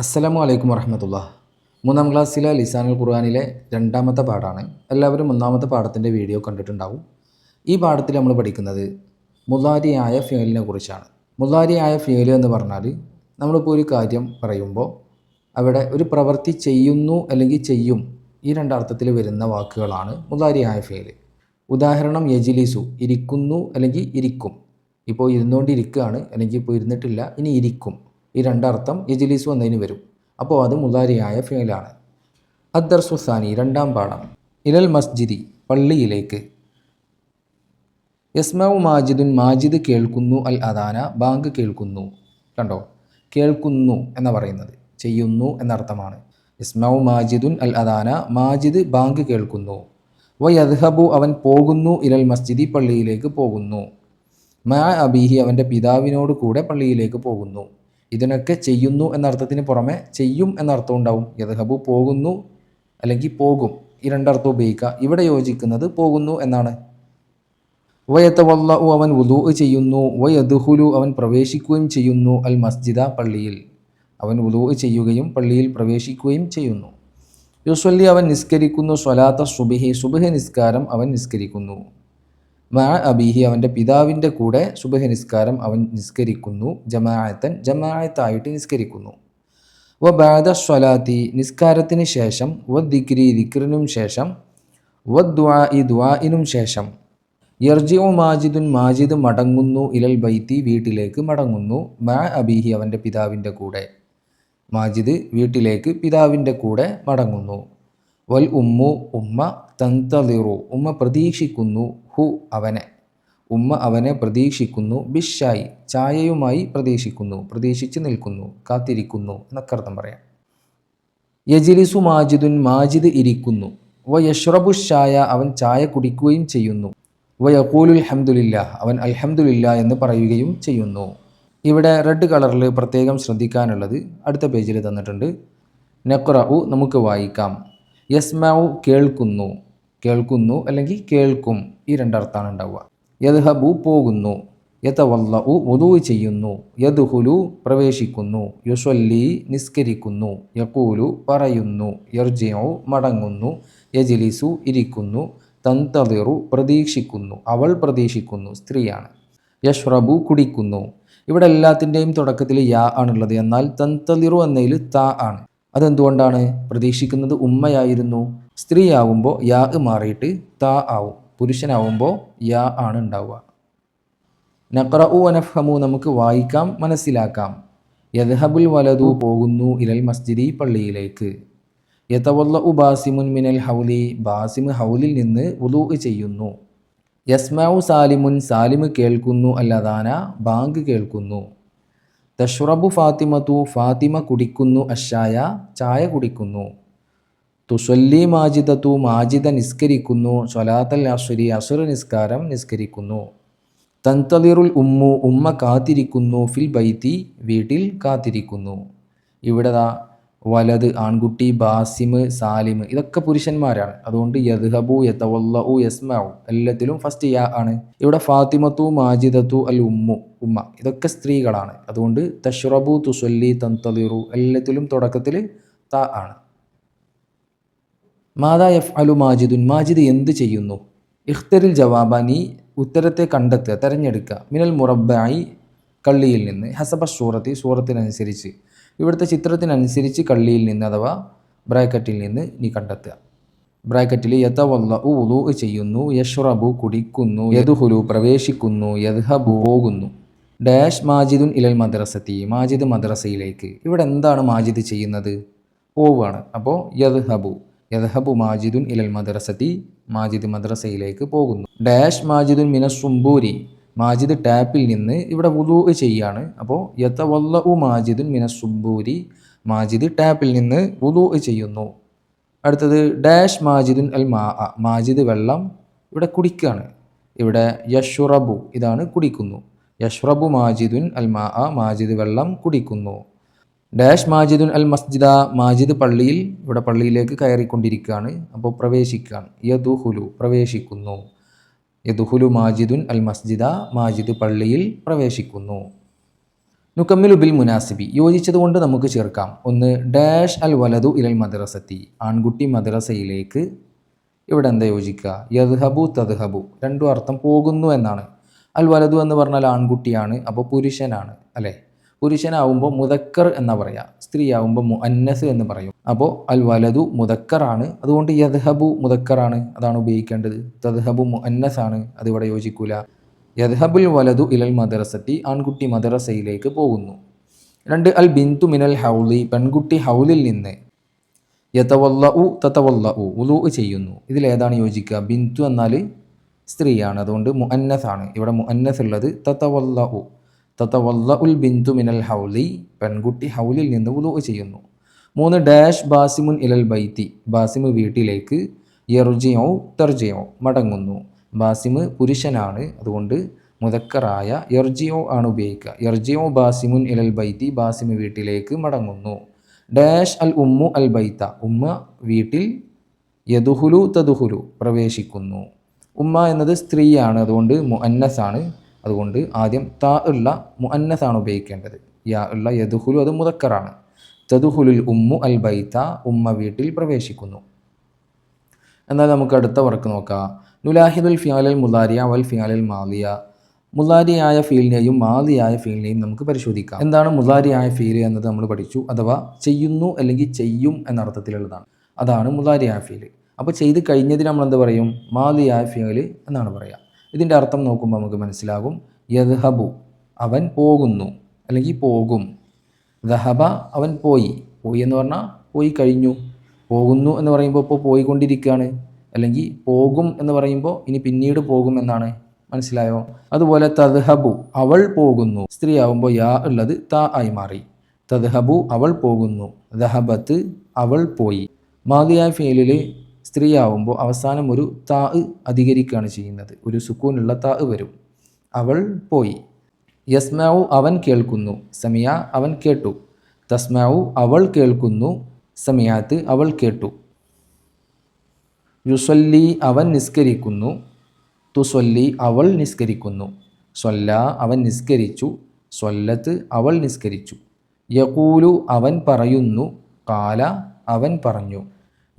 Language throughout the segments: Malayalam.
അസ്സലാമു അലൈക്കും വറഹമത്തുള്ള മൂന്നാം ക്ലാസ്സിലെ ലിസാനുൽ ഖുർആാനിലെ രണ്ടാമത്തെ പാഠമാണ് എല്ലാവരും ഒന്നാമത്തെ പാഠത്തിന്റെ വീഡിയോ കണ്ടിട്ടുണ്ടാവും. ഈ പാഠത്തിൽ നമ്മൾ പഠിക്കുന്നത് മുതാരിയായ ഫ്യൂലിനെ കുറിച്ചാണ്. മുതാരിയായ ഫ്യൂൽ എന്ന് പറഞ്ഞാൽ നമ്മളിപ്പോൾ ഒരു കാര്യം പറയുമ്പോൾ അവിടെ ഒരു പ്രവൃത്തി ചെയ്യുന്നു അല്ലെങ്കിൽ ചെയ്യും ഈ രണ്ടർത്ഥത്തിൽ വരുന്ന വാക്കുകളാണ് മുതാരിയായ ഫ്യൂൽ ഉദാഹരണം യജിലിസു ഇരിക്കുന്നു അല്ലെങ്കിൽ ഇരിക്കും. ഇപ്പോൾ ഇരുന്നുകൊണ്ടിരിക്കുകയാണ് അല്ലെങ്കിൽ ഇപ്പോൾ ഇരുന്നിട്ടില്ല ഇനി ഇരിക്കും. ഈ രണ്ടർത്ഥം യജിലിസു എന്നതിന് വരും. അപ്പോൾ അത് മുതാരിയായ അദ്ദർ സുസാനി രണ്ടാം പാഠം. ഇലൽ മസ്ജിദി പള്ളിയിലേക്ക്. യസ്മാവ് മാജിദുൻ മാജിദ് കേൾക്കുന്നു അൽ അദാന ബാങ്ക് കേൾക്കുന്നു. കണ്ടോ? കേൾക്കുന്നു എന്ന് പറയുന്നത്. ചെയ്യുന്നു എന്നർത്ഥമാണ്. യസ്മാവ് മാജിദുൻ അൽ അദാന മാജിദ് ബാങ്ക് കേൾക്കുന്നു. വയദ്ഹബു അവൻ പോകുന്നു ഇലൽ മസ്ജിദി പള്ളിയിലേക്ക് പോകുന്നു. മാ അബീഹി അവന്റെ പിതാവിനോട് കൂടെ പള്ളിയിലേക്ക് പോകുന്നു. ഇതിനൊക്കെ ചെയ്യുന്നു എന്നർത്ഥത്തിന് പുറമെ ചെയ്യും എന്നർത്ഥം ഉണ്ടാവും. യദ്ഹബു പോകുന്നു അല്ലെങ്കിൽ പോകും. ഈ രണ്ടർത്ഥം ഉപയോഗിക്കുക. ഇവിടെ യോജിക്കുന്നത് പോകുന്നു എന്നാണ്. വയത്തവല്ലു അവൻ വുദു ചെയ്യുന്നു. വയദുഹുലു അവൻ പ്രവേശിക്കുകയും ചെയ്യുന്നു. അൽ മസ്ജിദ പള്ളിയിൽ. അവൻ വുദു ചെയ്യുകയും പള്ളിയിൽ പ്രവേശിക്കുകയും ചെയ്യുന്നു. യുസ്വല്ലി അവൻ നിസ്കരിക്കുന്നു. സ്വലാത്ത സുബിഹി. സുബിഹി നിസ്കാരം അവൻ നിസ്കരിക്കുന്നു. മാ അബീഹി അവന്റെ പിതാവിന്റെ കൂടെ സുബഹ നിസ്കാരം അവൻ നിസ്കരിക്കുന്നു ജമാഅത്തൻ ജമാഅത്തായിട്ട് നിസ്കരിക്കുന്നു. വ ബാദ സ്വലാത്തി നിസ്കാരത്തിന് ശേഷം വ ദിക്രി ദിക്റിനും ശേഷം വ ദ്വാ ഇ ദ്വാഇനും ശേഷം. യർജിഉ മാജിദുൻ മാജിദ് മടങ്ങുന്നു ഇലൽ ബൈത്തി വീട്ടിലേക്ക് മടങ്ങുന്നു മാ അബീഹി അവന്റെ പിതാവിന്റെ കൂടെ. മാജിദ് വീട്ടിലേക്ക് പിതാവിന്റെ കൂടെ മടങ്ങുന്നു. വൽ ഉമ്മു ഉമ്മ തന്തളിറു. ഉമ്മ പ്രതീക്ഷിക്കുന്നു ഹു അവനെ. ഉമ്മ അവനെ പ്രതീക്ഷിക്കുന്നു ബിഷായി. ചായയുമായി പ്രതീക്ഷിക്കുന്നു പ്രതീക്ഷിച്ച് നിൽക്കുന്നു കാത്തിരിക്കുന്നു എന്നൊക്കെ അർത്ഥം പറയാം. യജിലിസു മാജിദുൻ മാജിദ് ഇരിക്കുന്നു. വ യഷ്റബു ഷായ അവൻ ചായ കുടിക്കുകയും ചെയ്യുന്നു. വ യക്കൂലുൽ ഹംദുലില്ല അവൻ അൽഹംദുലില്ല എന്ന് പറയുകയും ചെയ്യുന്നു. ഇവിടെ റെഡ് കളറിൽ പ്രത്യേകം ശ്രദ്ധിക്കാനുള്ളത് അടുത്ത പേജിൽ തന്നിട്ടുണ്ട്. നക്റഉ നമുക്ക് വായിക്കാം. യസ്മാഉ കേൾക്കുന്നു. കേൾക്കുന്നു അല്ലെങ്കിൽ കേൾക്കും. ഈ രണ്ടർത്ഥമാണ് ഉണ്ടാവുക. യദ്ഹബു പോകുന്നു. യതവല്ലഉ വുദൂ ചെയ്യുന്നു. യദ്ഹുലു പ്രവേശിക്കുന്നു. യുസ്വല്ലി നിസ്കരിക്കുന്നു. യക്കൂലു പറയുന്നു. യർജിയോ മടങ്ങുന്നു. യജിലിസു ഇരിക്കുന്നു. തന്തതിറു പ്രതീക്ഷിക്കുന്നു. അവൾ പ്രതീക്ഷിക്കുന്നു. സ്ത്രീയാണ്. യഷ്റബു കുടിക്കുന്നു. ഇവിടെ എല്ലാത്തിന്റെയും തുടക്കത്തിൽ യാ ആണുള്ളത്. എന്നാൽ തന്തതിറു എന്നതിൽ ത ആണ്. അതെന്തുകൊണ്ടാണ്? പ്രതീക്ഷിക്കുന്നത് ഉമ്മയായിരുന്നു. സ്ത്രീയാവുമ്പോൾ യാ മാറിയിട്ട് ത ആവും. പുരുഷനാവുമ്പോൾ യാ ആണ് ഉണ്ടാവുക. നക്ര ഊ അനഫമു നമുക്ക് വായിക്കാം മനസ്സിലാക്കാം. യദ്ഹബുൽ വലതു പോകുന്നു ഇലൽ മസ്ജിദി പള്ളിയിലേക്ക്. യതവല്ല ഉ ബാസിമുൻ മിനൽ ഹൗലി ബാസിമ് ഹൗലിൽ നിന്ന് ഉദൂ ചെയ്യുന്നു. യസ്മാവു സാലിമുൻ സാലിമ് കേൾക്കുന്നു അല്ലദാന ബാങ്ക് കേൾക്കുന്നു. തഷ്റബു ഫാത്തിമത്തു ഫാത്തിമ കുടിക്കുന്നു അഷായ ചായ കുടിക്കുന്നു. തുസല്ലി മാജിദത്തു മാജിദ നിസ്കരിക്കുന്നു സ്വലാത്തൽ അസുരി അസുർ നിസ്കാരം നിസ്കരിക്കുന്നു. തന്തലിറുൽ ഉമ്മു ഉമ്മ കാത്തിരിക്കുന്നു ഫിൽ ബൈത്തി വീട്ടിൽ കാത്തിരിക്കുന്നു. ഇവിടെ വലത് ആൺകുട്ടി ബാസിമ് സാലിമ്. ഇതൊക്കെ പുരുഷന്മാരാണ്. അതുകൊണ്ട് യദ്ഹബു യതവല്ലഉ യസ്മഉ എല്ലാത്തിലും ഫസ്റ്റ് യാ ആണ്. ഇവിടെ ഫാത്തിമത്തു മാജിദത്തു അൽ ഉമ്മു. ഉമ്മ ഇതൊക്കെ സ്ത്രീകളാണ്. അതുകൊണ്ട് തഷ്റബു തുസല്ലി തന്തലിറു എല്ലാത്തിലും തുടക്കത്തിൽ ത ആണ്. മാതാ എഫ് അലു മാജിദുൻ. മാജിദ് എന്ത് ചെയ്യുന്നു? ഇഖ്തറിൽ ജവാബ നീ ഉത്തരത്തെ കണ്ടെത്തുക തിരഞ്ഞെടുക്കുക. മിനൽ മുറബായി കള്ളിയിൽ നിന്ന്. ഹസബ സൂറത്തി സൂറത്തിനനുസരിച്ച്. ഇവിടുത്തെ ചിത്രത്തിനനുസരിച്ച് കള്ളിയിൽ നിന്ന് അഥവാ ബ്രാക്കറ്റിൽ നിന്ന് നീ കണ്ടെത്തുക. ബ്രാക്കറ്റിൽ യഥവല്ല ഉലു ചെയ്യുന്നു യഷ്റബു കുടിക്കുന്നു യദുഹുലു പ്രവേശിക്കുന്നു യദ്ഹബു പോകുന്നു. ഡാഷ് മാജിദുൻ ഇലൽ മദ്രസത്തി മാജിദ് മദ്രസയിലേക്ക്. ഇവിടെ എന്താണ് മാജിദ് ചെയ്യുന്നത്? പോവുകയാണ്. അപ്പോൾ യദ്ഹബു യദ്ഹബു മാജിദുൻ ഇലൽ മദ്രസത്തി മാജിദ് മദ്രസയിലേക്ക് പോകുന്നു. ഡാഷ് മാജിദുൻ മിനസുംബൂരി മാജിദ് ടാപ്പിൽ നിന്ന് ഇവിടെ വുദു ചെയ്യാണ്. അപ്പോൾ യതവല്ല ഉ മാജിദുൻ മിനസുബൂരി മാജിദ് ടാപ്പിൽ നിന്ന് വുദു ചെയ്യുന്നു. അടുത്തത് ഡാഷ് മാജിദുൻ അൽ മാ മാജിദ് വെള്ളം ഇവിടെ കുടിക്കുകയാണ് ഇവിടെ യഷുറബു ഇതാണ് കുടിക്കുന്നു. യഷ്റബു മാജിദുൻ അൽ മാ മാജിദ് വെള്ളം കുടിക്കുന്നു. ഡാഷ് മാജിദുൻ അൽ മസ്ജിദ. മാജിദ് പള്ളിയിൽ ഇവിടെ പള്ളിയിലേക്ക് കയറിക്കൊണ്ടിരിക്കുകയാണ്. അപ്പോൾ പ്രവേശിക്കുകയാണ് യദുഹുലു പ്രവേശിക്കുന്നു. യദുഹുലു മാജിദുൻ അൽ മസ്ജിദ മാജിദ് പള്ളിയിൽ പ്രവേശിക്കുന്നു. നുക്കമ്മിലു ബിൽ മുനാസിബി. യോജിച്ചതുകൊണ്ട് നമുക്ക് ചേർക്കാം. ഒന്ന് ഡാഷ് അൽ വലതു ഇലൽ മദ്രസത്തി. ആൺകുട്ടി മദ്രസയിലേക്ക്. ഇവിടെ എന്താ യോജിക്കുക? യദ്ഹബു തദ്ഹബു. രണ്ടും അർത്ഥം പോകുന്നു എന്നാണ്. അൽ വലതു എന്ന് പറഞ്ഞാൽ ആൺകുട്ടിയാണ് അപ്പോൾ പുരുഷനാണ് അല്ലേ? പുരുഷനാവുമ്പോൾ മുതക്കർ എന്നാ പറയുക സ്ത്രീയാവുമ്പോൾ മുഅന്നസ് എന്ന് പറയും. അപ്പോൾ അൽ വലതു മുതക്കറാണ് അതുകൊണ്ട് യദ്ഹബു മുതക്കറാണ് അതാണ് ഉപയോഗിക്കേണ്ടത്. തദ്ഹബു മുഅന്നസ് ആണ് അതിവിടെ യോജിക്കൂല. യദ്ഹബുൽ വലതു ഇലൽ മദ്രസത്തി ആൺകുട്ടി മദ്രസയിലേക്ക് പോകുന്നു. രണ്ട് അൽ ബിന്തു മിനൽ ഹൗലി. പെൺകുട്ടി ഹൗലിൽ നിന്ന് യതവല്ല ഉ തത്തവല്ല ഉ ഉലു ചെയ്യുന്നു ഇതിലേതാണ് യോജിക്കുക? ബിന്തു എന്നാൽ സ്ത്രീയാണ്. അതുകൊണ്ട് മുഅന്നസ് ആണ് ഇവിടെ മുഅന്നസ് ഉള്ളത് തത്തവല്ല ഉ തത്തവല്ല ഉൽ ബിന്തു മിനൽ ഹൗലി പെൺകുട്ടി ഹൗലിൽ നിന്ന് ഉലു ചെയ്യുന്നു. മൂന്ന് ഡാഷ് ബാസിമുൻ ഇലൽ ബൈത്തി ബാസിമ് വീട്ടിലേക്ക് യർജിയോ തെർജിയോ മടങ്ങുന്നു. ബാസിമ് പുരുഷനാണ് അതുകൊണ്ട് മുതക്കറായ യർജിയോ ആണ് ഉപയോഗിക്കുക. യർജിയോ ബാസിമുൻ ഇലൽ ബൈത്തി ബാസിമ് വീട്ടിലേക്ക് മടങ്ങുന്നു. ഡാഷ് അൽ ഉമ്മു അൽ ബൈത്ത ഉമ്മ വീട്ടിൽ യദുഹുലു തദുഹുലു പ്രവേശിക്കുന്നു. ഉമ്മ എന്നത് സ്ത്രീയാണ് അതുകൊണ്ട് മുഅന്നസ് ആണ് അതുകൊണ്ട് ആദ്യം താ ഉള്ള മുഅന്നസ് ആണ് ഉപയോഗിക്കേണ്ടത്. യാ ഉള്ള യദുഹുലു അത് മുതക്കറാണ് തദുഹുലുൽ ഉമ്മു അൽ ബൈത്ത ഉമ്മ വീട്ടിൽ പ്രവേശിക്കുന്നു. എന്നാൽ നമുക്ക് അടുത്ത വർക്ക് നോക്കാം. നുലാഹിദുൽ ഫിയാലൽ മുലാരിയ വൽ ഫിയാലൽ മാലിയ. മുലാരിയായ ഫീലിനെയും മാലിയായ ഫീലിനെയും നമുക്ക് പരിശോധിക്കാം. എന്താണ് മുലാരിയായ ഫീൽ എന്നത് നമ്മൾ പഠിച്ചു? അഥവാ ചെയ്യുന്നു അല്ലെങ്കിൽ ചെയ്യും എന്ന അർത്ഥത്തിലുള്ളതാണ്. അതാണ് മുലാരിയായ ഫീൽ അപ്പോൾ ചെയ്ത് കഴിഞ്ഞതിന് നമ്മൾ എന്ത് പറയും? മാലിയായ ഫീൽ എന്നാണ് പറയുക ഇതിന്റെ അർത്ഥം നോക്കുമ്പോൾ നമുക്ക് മനസ്സിലാകും. യദ്ഹബു അവൻ പോകുന്നു. അല്ലെങ്കിൽ പോകും. ദഹബ അവൻ പോയി. പോയി എന്ന് പറഞ്ഞാൽ പോയി കഴിഞ്ഞു. പോകുന്നു എന്ന് പറയുമ്പോൾ ഇപ്പോൾ പോയിക്കൊണ്ടിരിക്കുകയാണ്. അല്ലെങ്കിൽ പോകും എന്ന് പറയുമ്പോൾ ഇനി പിന്നീട് പോകും എന്നാണ്. മനസ്സിലായോ? അതുപോലെ തദ്ഹബു അവൾ പോകുന്നു. സ്ത്രീ ആവുമ്പോൾ യാ ഉള്ളത് ത ആയി മാറി. തദ്ഹബു അവൾ പോകുന്നു. ദഹബത്ത് അവൾ പോയി. മാതിയായ ഫീലിൽ സ്ത്രീ ആവുമ്പോൾ അവസാനം ഒരു താ അധികരിക്കുകയാണ് ചെയ്യുന്നത്. ഒരു സുക്കൂനുള്ള താ വരും. അവൾ പോയി. യസ്മാവു അവൻ കേൾക്കുന്നു. സമിയ അവൻ കേട്ടു. തസ്മാവു അവൾ കേൾക്കുന്നു. സമയാത്ത് അവൾ കേട്ടു. യുസല്ലി അവൻ നിസ്കരിക്കുന്നു. തുസൊല്ലി അവൾ നിസ്കരിക്കുന്നു. സ്വല്ല അവൻ നിസ്കരിച്ചു. സ്വല്ലത്ത് അവൾ നിസ്കരിച്ചു. യകൂലു അവൻ പറയുന്നു. കാല അവൻ പറഞ്ഞു.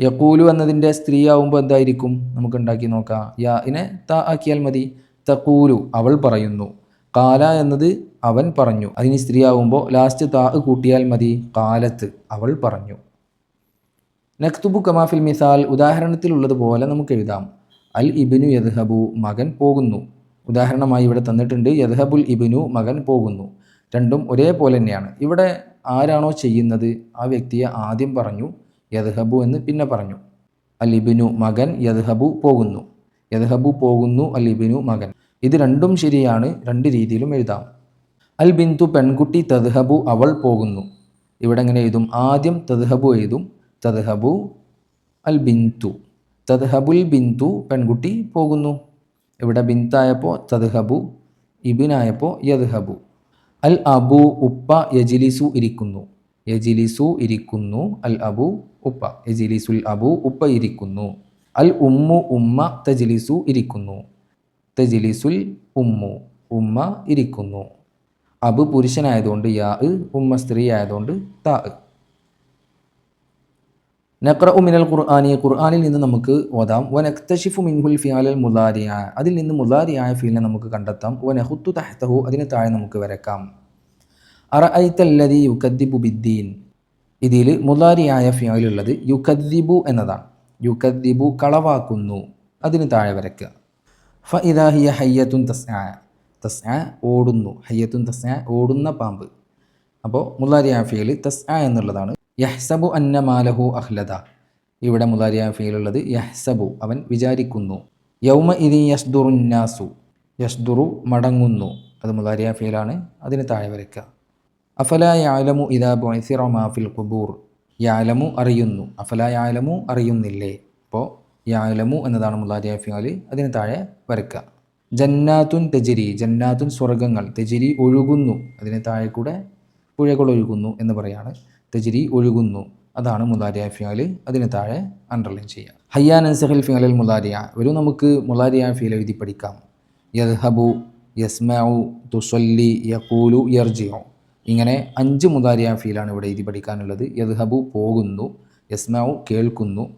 യക്കൂലു എന്നതിന്റെ സ്ത്രീ ആവുമ്പോൾ എന്തായിരിക്കും? നമുക്ക് ഉണ്ടാക്കി നോക്കാം. യാ ഇനെ ത ആക്കിയാൽ മതി. തക്കൂലു അവൾ പറയുന്നു. കാല എന്നത് അവൻ പറഞ്ഞു. അതിന് സ്ത്രീ ആവുമ്പോൾ ലാസ്റ്റ് താ കൂട്ടിയാൽ മതി. കാലത്ത് അവൾ പറഞ്ഞു. നക്തുബു കമാഫിൽ മിസാൽ ഉദാഹരണത്തിലുള്ളതുപോലെ നമുക്ക് എഴുതാം. അൽ ഇബിനു യദ്ഹബു മകൻ പോകുന്നു. ഉദാഹരണമായി ഇവിടെ തന്നിട്ടുണ്ട് യദ്ഹബുൽ ഇബിനു മകൻ പോകുന്നു. രണ്ടും ഒരേപോലെ തന്നെയാണ്. ഇവിടെ ആരാണോ ചെയ്യുന്നത്? ആ വ്യക്തിയെ ആദ്യം പറഞ്ഞു. യദ്ഹബു എന്ന് പിന്നെ പറഞ്ഞു. അലിബിനു മകൻ യദ്ഹബു പോകുന്നു. യദ്ഹബു പോകുന്നു അലിബിനു മകൻ. ഇത് രണ്ടും ശരിയാണ്. രണ്ട് രീതിയിലും എഴുതാം. അൽ ബിന്ദു പെൺകുട്ടി തദ്ഹബു അവൾ പോകുന്നു. ഇവിടെ എങ്ങനെ എഴുതും? ആദ്യം തദ്ഹബു എഴുതും. തദ്ഹബു അൽ ബിന്ദു തദ്ഹബുൽ ബിന്ദു പെൺകുട്ടി പോകുന്നു. ഇവിടെ ബിന്തായപ്പോൾ തദ്ഹബു ഇബിനായപ്പോൾ യദ്ഹബു. അൽ അബു ഉപ്പ യജിലിസു ഇരിക്കുന്നു. യജിലിസു ഇരിക്കുന്നു അൽ അബു ഉപ്പ. യജിലിസുൽ അബു ഉപ്പ ഇരിക്കുന്നു അൽ ഉമ്മു ഉമ്മ തജിലിസു ഇരിക്കുന്നു തജിലിസുൽ ഉമ്മു ഉമ്മ ഇരിക്കുന്നു. അബ് പുരുഷനായതുകൊണ്ട് യാ ഉമ്മ സ്ത്രീ ആയതുകൊണ്ട് താ നക്ര ഉമിനൽ ഖുർആാനി ഖുർആാനിൽ നിന്ന് നമുക്ക് ഓതാം. വനക്തഷിഫു മിൻഹുൽ ഫിയാലൽ മുലാരിയായ അതിൽ നിന്ന് മുലാരിയായ ഫീലിനെ നമുക്ക് കണ്ടെത്താം. വനഹുത്തു തഹ്തഹു അതിന് താഴെ നമുക്ക് വരക്കാം. അറ ഐത്തല്ലതി യുക്കദ്ദിബു ബിദ്ദീൻ. ഇതിൽ മുതാരിയായ ഫിയാലുള്ളത് യുക്കദ്ദിബു എന്നതാണ്. യുക്കദ്ദിബു കളവാക്കുന്നു. അതിന് താഴെ വരയ്ക്കുക. ഫ ഇദാഹിയ ഹയ്യത്തുൻ തസ്ആ തസ്ആ ഓടുന്നു. ഹയ്യത്തുൻ തസ്ആ ഓടുന്ന പാമ്പ്. അപ്പോൾ മുതാരിയായ ഫിയൽ തസ്ആ എന്നുള്ളതാണ്. യഹ്സബു അന്ന മാലഹു അഹ്ലദ. ഇവിടെ മുതാരിയായ ഫീലുള്ളത് യഹ്സബു. അവൻ വിചാരിക്കുന്നു. യൗമ ഇതി യസ്ദുറുന്നാസു യസ്ദുറു മടങ്ങുന്നു. അത് മുതാരിയായ ഫീലാണ് അതിന് താഴെ വരയ്ക്കുക. അഫല യാലമു ഇദാ ബൊയ്സിറ മാഫിൽ കുബൂർ യാലമു അറിയുന്നു. അഫല യാലമു അറിയുന്നില്ലേ? അപ്പോൾ യാലമു എന്നതാണ് മുതാരിയ ഫിയാൽ അതിന് താഴെ വരക്കുക ജന്നാത്തുൻ തെജിരി ജന്നാത്തുൻ സ്വർഗങ്ങൾ തെജിരി ഒഴുകുന്നു. അതിന് താഴെ കൂടെ പുഴകൾ ഒഴുകുന്നു എന്ന് പറയാണ്. തെജിരി ഒഴുകുന്നു. അതാണ് മുലാരിയ ഫിയാൽ അതിന് താഴെ അണ്ടർലൈൻ ചെയ്യുക. ഹയ്യാൻ അൻസഹിൽ ഫിയാലിൽ മുലാരിയ ഒരു നമുക്ക് മുലാരിയ ഫിയൽ എഴുതി പഠിക്കാം. യദ്ഹബു യസ്മഉ തുസല്ലി യഖൂലു യർജിഉ. ഇങ്ങനെ അഞ്ച് മുതാരിയ ഫീലാണ് ഇവിടെ എഴുതി പഠിക്കാനുള്ളത്. യദ്ഹബു പോകുന്നു യസ്മാവു കേൾക്കുന്നു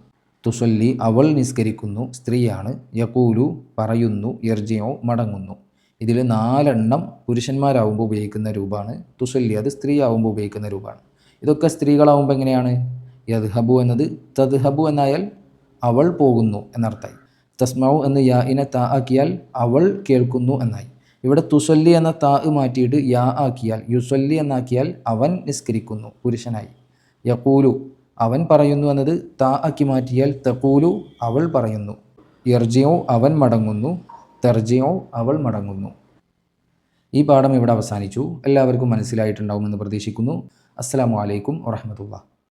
തുസല്ലി അവൾ നിസ്കരിക്കുന്നു സ്ത്രീയാണ് യക്കൂലു പറയുന്നു യർജിയോ മടങ്ങുന്നു. ഇതിൽ നാലെണ്ണം പുരുഷന്മാരാവുമ്പോൾ ഉപയോഗിക്കുന്ന രൂപമാണ് തുസല്ലി അത് സ്ത്രീ ആവുമ്പോൾ ഉപയോഗിക്കുന്ന രൂപമാണ്. ഇതൊക്കെ സ്ത്രീകളാവുമ്പോൾ എങ്ങനെയാണ്? യദ്ഹബു എന്നത് തദ്ഹബു എന്നായാൽ അവൾ പോകുന്നു എന്നർത്ഥമായി. തസ്മാവു എന്ന് യാ ഇനെ താ ആക്കിയാൽ അവൾ കേൾക്കുന്നു എന്നായി. ഇവിടെ തുസല്ലി എന്ന താ മാറ്റിയിട്ട് യാ ആക്കിയാൽ യുസല്ലി എന്നാക്കിയാൽ അവൻ നിസ്കരിക്കുന്നു പുരുഷനായി. യക്കൂലു അവൻ പറയുന്നു എന്നത് താ ആക്കി മാറ്റിയാൽ തക്കൂലു അവൾ പറയുന്നു. യർജിയോ അവൻ മടങ്ങുന്നു. തെർജിയോ അവൾ മടങ്ങുന്നു. ഈ പാഠം ഇവിടെ അവസാനിച്ചു. എല്ലാവർക്കും മനസ്സിലായിട്ടുണ്ടാകുമെന്ന് പ്രതീക്ഷിക്കുന്നു. അസ്സാം വലൈക്കും വറഹമത്തുള്ള